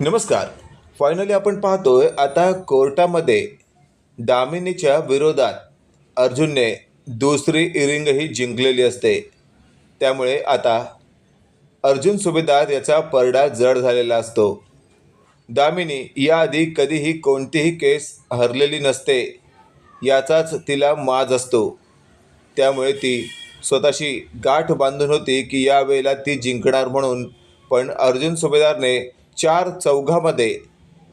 नमस्कार. फायनली आपण पाहतोय आता कोर्टामध्ये दामिनीच्या विरोधात अर्जुनने दुसरी इरिंगही जिंकलेली असते. त्यामुळे आता अर्जुन सुभेदार याचा परडा जड झालेला असतो. दामिनी याआधी कधीही कोणतीही केस हरलेली नसते याचाच तिला माज असतो. त्यामुळे ती स्वतःशी गाठ बांधून होती की यावेळेला ती जिंकणार म्हणून पण अर्जुन सुभेदारने चार चौघामध्ये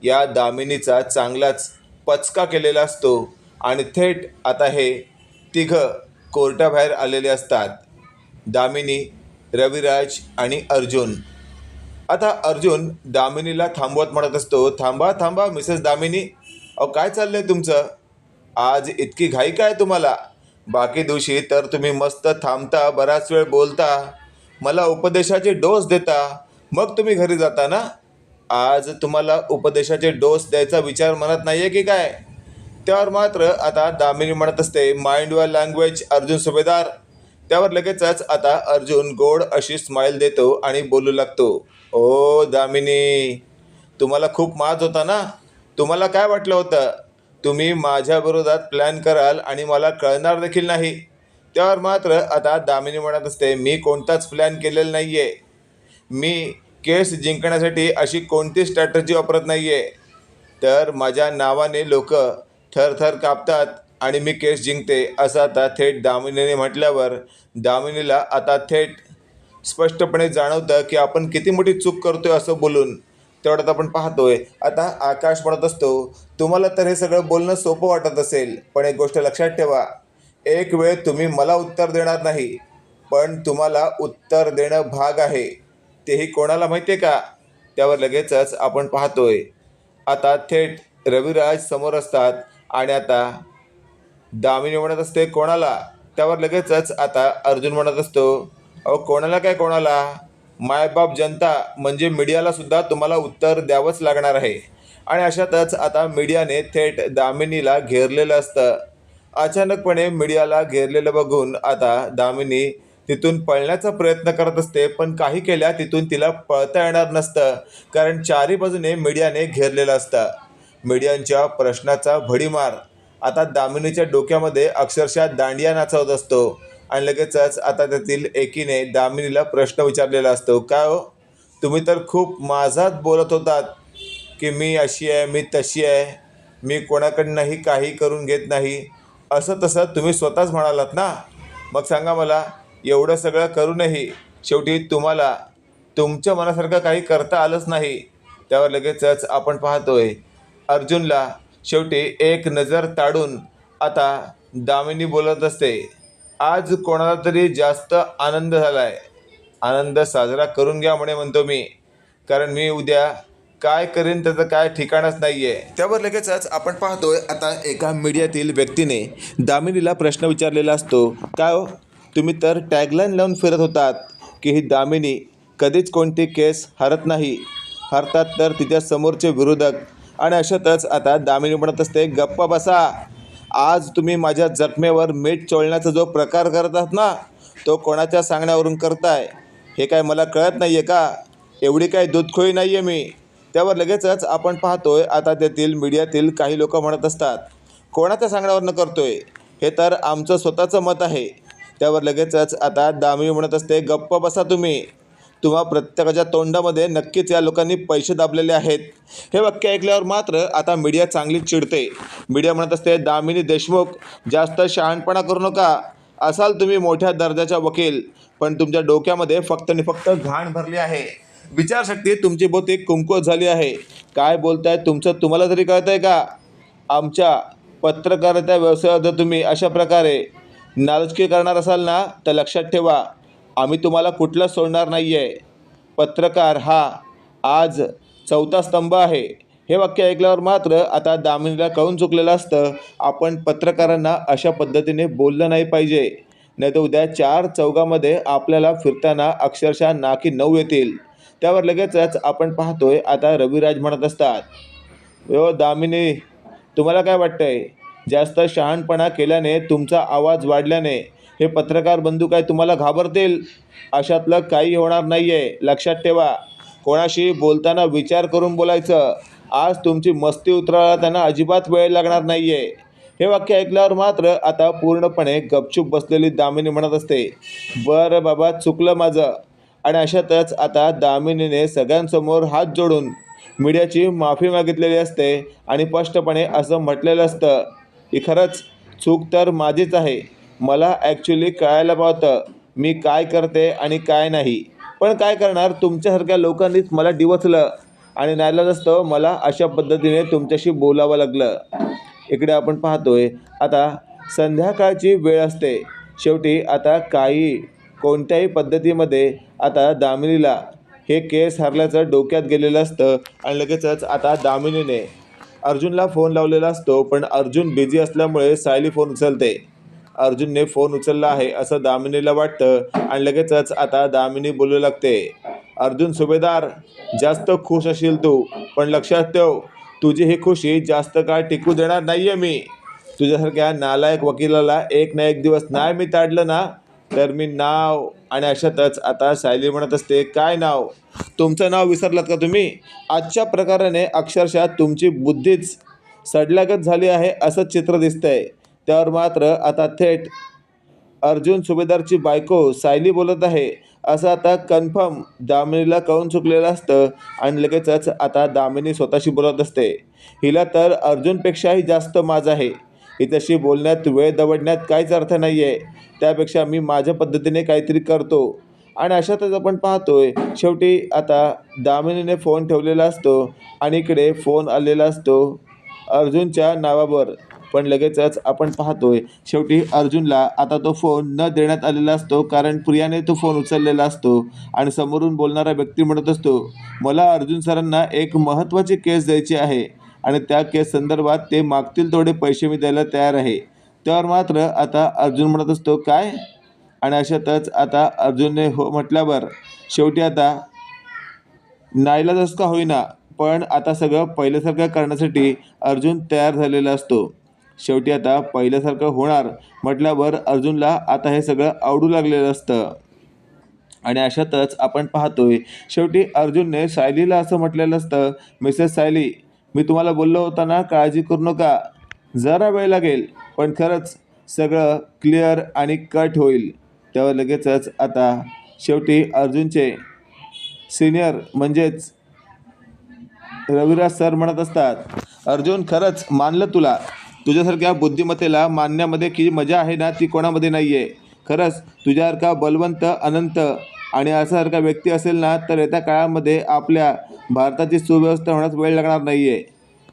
या दामिनीचा चांगलाच पचका केलेला असतो आणि थेट आता हे तिघं कोर्टाबाहेर आलेले असतात. दामिनी रविराज आणि अर्जुन. आता अर्जुन दामिनीला थांबवत म्हणत असतो थांबा थांबा मिसेस दामिनी. अहो काय चाललं आहे तुमचं? आज इतकी घाई काय तुम्हाला? बाकी दिवशी तर तुम्ही मस्त थांबता बराच वेळ बोलता. मला उपदेशाचे डोस देता. मग तुम्ही घरी जाता ना? आज तुम्हाला उपदेशाचे डोस द्यायचा विचार म्हणत नाही आहे की काय? त्यावर मात्र आता दामिनी म्हणत असते माइंड व लँग्वेज अर्जुन सुभेदार. त्यावर लगेचच आता अर्जुन गोड अशी स्माईल देतो आणि बोलू लागतो ओ दामिनी तुम्हाला खूप माज होता ना? तुम्हाला काय वाटलं होतं? तुम्ही माझ्या विरोधात प्लॅन कराल आणि मला कळणार देखील नाही. त्यावर मात्र आता दामिनी म्हणत असते मी कोणताच प्लॅन केलेला नाही आहे मी केस जिंकण्यासाठी अशी कोणती स्ट्रॅटर्जी वापरत नाही आहे तर माझ्या नावाने लोक थरथर कापतात आणि मी केस जिंकते असं आता थेट दामिनीने म्हटल्यावर दामिनीला आता थेट स्पष्टपणे जाणवतं की आपण किती मोठी चूक करतोय असं बोलून तेवढ्यात आपण पाहतोय. आता आकाश म्हणत असतो तुम्हाला तर हे सगळं बोलणं सोपं वाटत असेल पण एक गोष्ट लक्षात ठेवा. एक वेळ तुम्ही मला उत्तर देणार नाही पण तुम्हाला उत्तर देणं भाग आहे. तेही कोणाला माहिती आहे का? त्यावर लगेचच आपण पाहतोय. आता थेट रविराज समोर असतात आणि आता दामिनी म्हणत असते कोणाला? त्यावर लगेचच आता अर्जुन म्हणत असतो अहो कोणाला काय कोणाला? मायबाप जनता म्हणजे मीडियालासुद्धा तुम्हाला उत्तर द्यावंच लागणार आहे. आणि अशातच आता मीडियाने थेट दामिनीला घेरलेलं असतं. अचानकपणे मीडियाला घेरलेलं बघून आता दामिनी तिथून पळण्याचा प्रयत्न करत असते पण काही केल्या तिथून तिला पळता येणार नसतं कारण चारी बाजूने मीडियाने घेरलेलं असतं. मीडियांच्या प्रश्नाचा भडीमार. आता दामिनीच्या डोक्यामध्ये अक्षरशः दांडिया नाचवत असतो. आणि लगेचच आता त्यातील एकीने दामिनीला प्रश्न विचारलेला असतो काय हो? तुम्ही तर खूप माझाच बोलत होतात की मी अशी आहे मी तशी आहे. मी कोणाकडनंही काही करून घेत नाही. असं तसं तुम्ही स्वतःच म्हणालात ना? मग सांगा मला एवढं सगळं करूनही शेवटी तुम्हाला तुमच्या मनासारखं काही करता आलंच नाही. त्यावर लगेचच आपण पाहतोय अर्जुनला शेवटी एक नजर ताडून आता दामिनी बोलत असते आज कोणाला तरी जास्त आनंद झाला आहे आनंद साजरा करून घ्या म्हणे म्हणतो मी. कारण मी उद्या काय करेन त्याचं काय ठिकाणच नाही आहे त्यावर लगेचच आपण पाहतोय आता एका मीडियातील व्यक्तीने दामिनीला प्रश्न विचारलेला असतो काय हो तुम्ही तर टॅगलाईन लावून फिरत होतात की ही दामिनी कधीच कोणती केस हरत नाही. हरतात तर तिच्या समोरचे विरोधक. आणि अशातच आता दामिनी म्हणत असते गप्प बसा. आज तुम्ही माझ्या जखमेवर मीठ चोळण्याचा जो प्रकार करत आहात ना तो कोणाच्या सांगण्यावरून करताय? हे काय मला कळत नाही आहे का? एवढी काय दूधखोई नाही आहे मी. त्यावर लगेचच आपण पाहतोय आता तेथील मीडियातील काही लोक म्हणत असतात कोणाच्या सांगण्यावरनं करतोय? हे तर आमचं स्वतःचं मत आहे. त्यावर लगेचच आता दामिनी म्हणत असते गप्प बसा तुम्ही. तुम्हा प्रत्येकाच्या तोंडामध्ये नक्कीच या लोकांनी पैसे दाबलेले आहेत. हे वाक्य ऐकल्यावर मात्र आता मीडिया चांगली चिडते. मीडिया म्हणत असते दामिनी देशमुख जास्त शहाणपणा करू नका. असाल तुम्ही मोठ्या दर्जाचा वकील पण तुमच्या डोक्यामध्ये फक्त आणि फक्त घाण भरली आहे. विचारशक्ती तुमची बहुतेक कुमकुवत झाली आहे. काय बोलताय तुमचं तुम्हाला तरी कळतं आहे का? आमच्या पत्रकारिता व्यवसायात जर तुम्ही अशा प्रकारे. नाराजकी करणार असाल ना तर लक्षात ठेवा आम्ही तुम्हाला कुठलं सोडणार नाही आहे पत्रकार हा आज चौथा स्तंभ आहे. हे वाक्य ऐकल्यावर मात्र आता दामिनीला कळून चुकलेलं असतं आपण पत्रकारांना अशा पद्धतीने बोललं नाही पाहिजे. नाही तर उद्या चार चौघामध्ये आपल्याला फिरताना अक्षरशः नाकी नऊ येतील. त्यावर लगेचच आपण पाहतोय आता रविराज म्हणत असतात हो दामिनी तुम्हाला काय वाटतंय? जास्त शहाणपणा केल्याने तुमचा आवाज वाढल्याने हे पत्रकार बंधू काय तुम्हाला घाबरतील? अशातलं काही होणार नाही आहे लक्षात ठेवा. कोणाशी बोलताना विचार करून बोलायचं. आज तुमची मस्ती उतरायला त्यांना अजिबात वेळ लागणार नाही आहे हे वाक्य ऐकल्यावर मात्र आता पूर्णपणे गपचूप बसलेली दामिनी म्हणत असते बरं बाबा चुकलं माझं. आणि अशातच आता दामिनीने सगळ्यांसमोर हात जोडून मीडियाची माफी मागितलेली असते आणि स्पष्टपणे असं म्हटलेलं असतं. की खरंच चूक तर माझीच आहे. मला ॲक्च्युली कळायला पावतं मी काय करते आणि काय नाही. पण काय करणार तुमच्यासारख्या लोकांनीच मला डिवचलं आणि नाईलाज असतं मला अशा पद्धतीने तुमच्याशी बोलावं लागलं. इकडे आपण पाहतोय आता संध्याकाळची वेळ असते. शेवटी आता काही कोणत्याही पद्धतीमध्ये आता दामिनीला हे केस हरल्याचं डोक्यात गेलेलं असतं आणि लगेचच आता दामिनीने अर्जुनला फोन लावलेला असतो पण अर्जुन बिझी असल्यामुळे सायली फोन उचलते. अर्जुनने फोन उचलला आहे असं दामिनीला वाटतं आणि लगेचच आता दामिनी बोलू लागते अर्जुन सुभेदार जास्त खुश असशील तू पण लक्षात ठेव तुझी ही खुशी जास्त काळ टिकू देणार नाही आहे मी. तुझ्यासारख्या नालायक वकिलाला एक ना एक दिवस नाही मी ताडलं ना तर मी नाव आणि अशातच आता सायली म्हणत असते काय नाव? तुमचं नाव विसरलात का तुम्ही? आजच्या प्रकाराने अक्षरशः तुमची बुद्धीच सडल्यागत झाली आहे असं चित्र दिसतंय. त्यावर मात्र आता थेट अर्जुन सुभेदारची बायको सायली बोलत आहे. असं आता कन्फर्म दामिनीला कळून चुकलेलं असतं आणि लगेचच आता दामिनी स्वतःशी बोलत असते. हिला तर अर्जुनपेक्षाही जास्त माझ आहे. हिच्याशी बोलण्यात वेळ दवडण्यात काहीच अर्थ नाही आहे त्यापेक्षा मी माझ्या पद्धतीने काहीतरी करतो. आणि अशातच आपण पाहतोय शेवटी आता दामिनीने फोन ठेवलेला असतो आणि इकडे फोन आलेला असतो अर्जुनच्या नावावर. पण लगेचच आपण पाहतोय शेवटी अर्जुनला आता तो फोन न देण्यात आलेला असतो कारण प्रियाने तो फोन उचललेला असतो आणि समोरून बोलणारा व्यक्ती म्हणत असतो मला अर्जुन सरांना एक महत्त्वाची केस द्यायची आहे आणि त्या केस संदर्भात ते मागतील तेवढे पैसे मी द्यायला तयार आहे. त्यावर मात्र आता अर्जुन म्हणत असतो काय? आणि अशातच आता अर्जुनने हो म्हटल्यावर शेवटी आता नाईलाज का होईना पण आता सगळं पहिल्यासारखं करण्यासाठी अर्जुन तयार झालेला असतो. शेवटी आता पहिल्यासारखं होणार म्हटल्यावर अर्जुनला आता हे सगळं आवडू लागलेलं असतं. आणि अशातच आपण पाहतोय शेवटी अर्जुनने सायलीला असं म्हटलेलं असतं मिसेस सायली मी तुम्हाला बोललो होता ना काळजी करू नका. जरा वेळ लागेल पण खरंच सगळं क्लिअर आणि कट होईल. तेव्हा लगेचच आता शेवटी अर्जुनचे सिनियर म्हणजेच रविराज सर म्हणत असतात अर्जुन खरंच मानलं तुला? तुझ्यासारख्या बुद्धिमत्तेला मानण्यामध्ये की मजा आहे ना ती कोणामध्ये नाही आहे खरंच तुझ्यासारखा बलवंत अनंत आणि असासारखा व्यक्ती असेल ना तर येत्या काळामध्ये आपल्या भारताची सुव्यवस्था होण्यास वेळ लागणार नाही आहे